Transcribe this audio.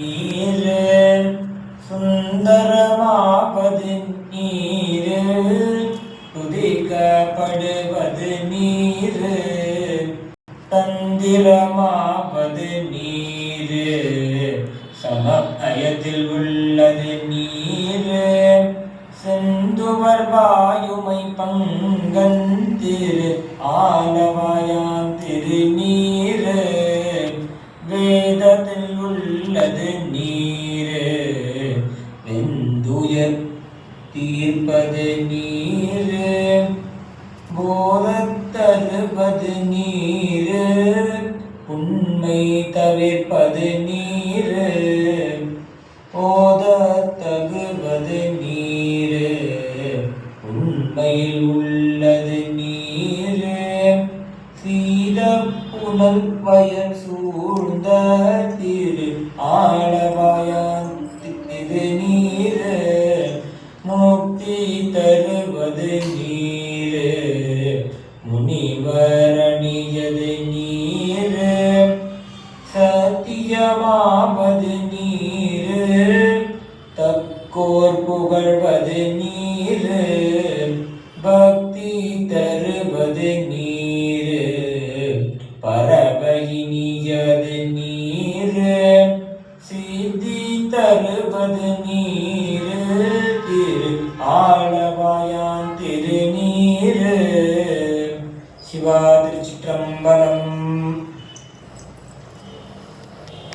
நீரு சுந்தரமாவது நீரு துதிக்கப்படுவது நீரு. தந்திரமாவது நீரு சமயத்தில் உள்ளது நீரு. செந்துவர் வாயுமை பங்கந்திரு ஆலவாயாந்திரு நீர் திருநீரு வேதத்தில் உள்ளது நீரே வெந்துயர் தீர்ப்பது நீரே போதத்தருவது நீரே உண்மை தவிர்ப்பது நீரு ஓதத்தகுவது நீரே உண்மையில் உள்ளது நீரே சீத புனல் வயல் சூழ்ந்த இது நீரு முக்தி தருவது நீரு. முனிவரணியது நீரு சத்தியமாவது நீரு. தக்கோர் புகழ்வது நீரு பக்தி தருவது நீர் தருவது நீரு திரு ஆளவாயான் திருநீரு. சிவா திருச்சிற்றம்பலம்